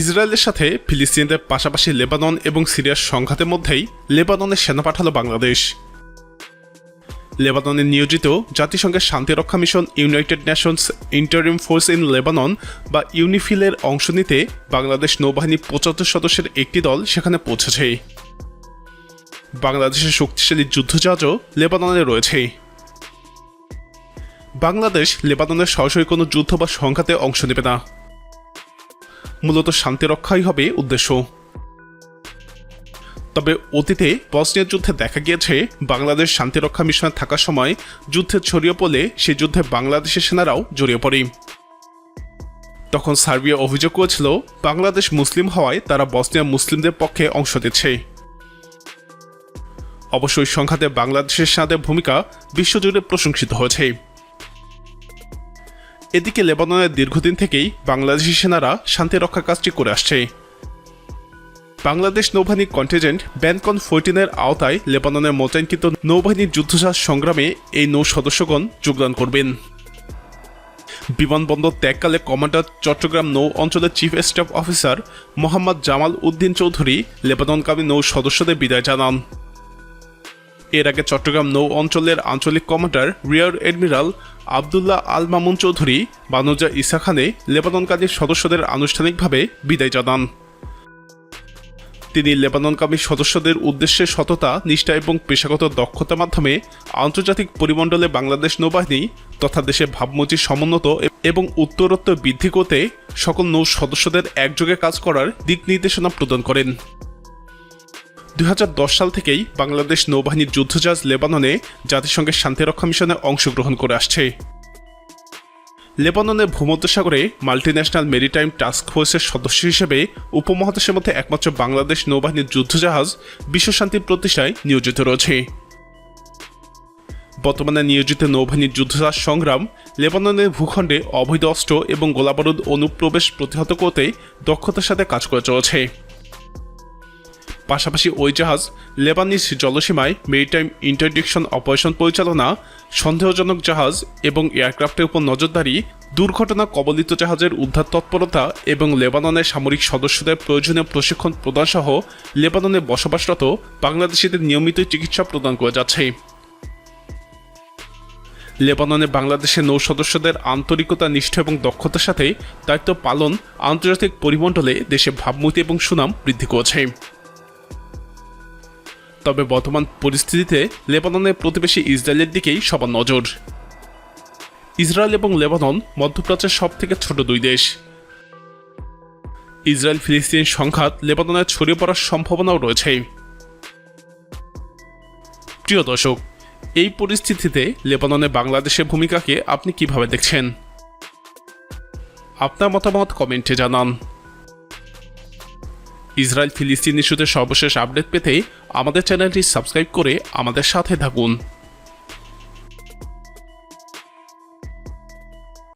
ইসরায়েলের সাথে ফিলিস্তিনিদের পাশাপাশি লেবানন এবং সিরিয়ার সংঘাতের মধ্যেই লেবাননে সেনা পাঠালো বাংলাদেশ। লেবাননে নিয়োজিত জাতিসংঘের শান্তিরক্ষা mission United Nations Interim Force in Lebanon বা ইউনিফিলের অংশ নিতে বাংলাদেশ নৌবাহিনী পঁচাত্তর সদস্যের একটি দল সেখানে পৌঁছেছে। বাংলাদেশের শক্তিশালী যুদ্ধজাহাজও লেবাননে রয়েছে। বাংলাদেশ লেবাননের সরাসরি কোনো যুদ্ধ বা সংঘাতে অংশ নেবে না। মূলত শান্তি রক্ষাই হবে উদ্দেশ্য। তবে অতীতে বসনিয়ার যুদ্ধে দেখা গিয়েছে, বাংলাদেশ শান্তিরক্ষা মিশনে থাকার সময় যুদ্ধে ছড়িয়ে পড়লে সেই যুদ্ধে বাংলাদেশের সেনারাও জড়িয়ে পড়ে। তখন সার্বিয়া অভিযোগ করেছিল, বাংলাদেশ মুসলিম হওয়ায় তারা বসনিয়া মুসলিমদের পক্ষে অংশ দিচ্ছে অবশ্যই সংঘাতে বাংলাদেশের সেনাদের ভূমিকা বিশ্বজুড়ে প্রশংসিত হয়েছে। এদিকে লেবাননের দীর্ঘদিন থেকেই বাংলাদেশি সেনারা শান্তি রক্ষা কাজটি করে আসছে। বাংলাদেশ নৌবাহিনী কন্টিজেন্ট ব্যানকন ফোরটিনের আওতায় লেবাননের মোতায়েনকৃত নৌবাহিনীর যুদ্ধজাহাজ সংগ্রামে এই নৌ সদস্যগণ যোগদান করবেন। বিমানবন্দর ত্যাগকালে কমান্ডার চট্টগ্রাম নৌ অঞ্চলের chief staff officer Mohammad Jamal Uddin Chowdhury লেবাননকামী নৌ সদস্যদের বিদায় জানান। এর আগে চট্টগ্রাম নৌ অঞ্চলের আঞ্চলিক commander rear admiral Abdullah Al Mamun Chowdhury, বানুজা ইসা খানে লেবাননকারীর সদস্যদের আনুষ্ঠানিকভাবে বিদায় জানান। তিনি লেবাননকামী সদস্যদের উদ্দেশ্যে সততা, নিষ্ঠা এবং পেশাগত দক্ষতার মাধ্যমে আন্তর্জাতিক পরিমণ্ডলে বাংলাদেশ নৌবাহিনী তথা দেশে ভাবমূর্তি সমুন্নত এবং উত্তরোত্তর বৃদ্ধি করতে সকল নৌ সদস্যদের একযোগে কাজ করার দিক নির্দেশনা প্রদান করেন। দুই হাজার দশ সাল থেকেই বাংলাদেশ নৌবাহিনীর যুদ্ধজাহাজ লেবাননে জাতিসংঘের শান্তিরক্ষা মিশনে অংশগ্রহণ করে আসছে। লেবাননের ভূমধ্যসাগরে মাল্টিন্যাশনাল মেরিটাইম টাস্ক ফোর্সের সদস্য হিসেবে উপমহাদেশের মধ্যে একমাত্র বাংলাদেশ নৌবাহিনীর যুদ্ধজাহাজ বিশ্বশান্তির প্রতিষ্ঠায় নিয়োজিত রয়েছে। বর্তমানে নিয়োজিত নৌবাহিনীর যুদ্ধজাহাজ সংগ্রাম লেবাননের ভূখণ্ডে অবৈধ অস্ত্র এবং গোলাবারুদ অনুপ্রবেশ প্রতিহত করতে দক্ষতার সাথে কাজ করে চলেছে। পাশাপাশি ওই জাহাজ লেবানিস জলসীমায় মেরিটাইম ইন্টারডিকশন অপারেশন পরিচালনা, সন্দেহজনক জাহাজ এবং এয়ারক্রাফটের উপর নজরদারি, দুর্ঘটনা কবলিত জাহাজের উদ্ধার তৎপরতা এবং লেবাননের সামরিক সদস্যদের প্রয়োজনীয় প্রশিক্ষণ প্রদান সহ লেবাননে বসবাসরত বাংলাদেশিদের নিয়মিত চিকিৎসা প্রদান করে যাচ্ছে। লেবাননে বাংলাদেশের নৌ সদস্যদের আন্তরিকতা, নিষ্ঠা এবং দক্ষতার সাথে দায়িত্ব পালন আন্তর্জাতিক পরিমণ্ডলে দেশে ভাবমূর্তি এবং সুনাম বৃদ্ধি করেছে। তবে বর্তমান পরিস্থিতিতে লেবাননের প্রতিবেশী ইসরায়েলের দিকেই সবার নজর। ইসরায়েল এবং লেবানন মধ্যপ্রাচ্যের সব থেকে ছোট দুই দেশ। ইসরায়েল ফিলিস্তিন সংঘাত লেবাননে ছড়িয়ে পড়ার সম্ভাবনাও রয়েছে। প্রিয় দর্শক, এই পরিস্থিতিতে লেবাননে বাংলাদেশের ভূমিকাকে আপনি কীভাবে দেখছেন? আপনার মতামত কমেন্টে জানান। ইসরায়েল ফিলিস্তিন ইস্যুতে সর্বশেষ আপডেট পেতে আমাদের চ্যানেলটি সাবস্ক্রাইব করে আমাদের সাথে থাকুন।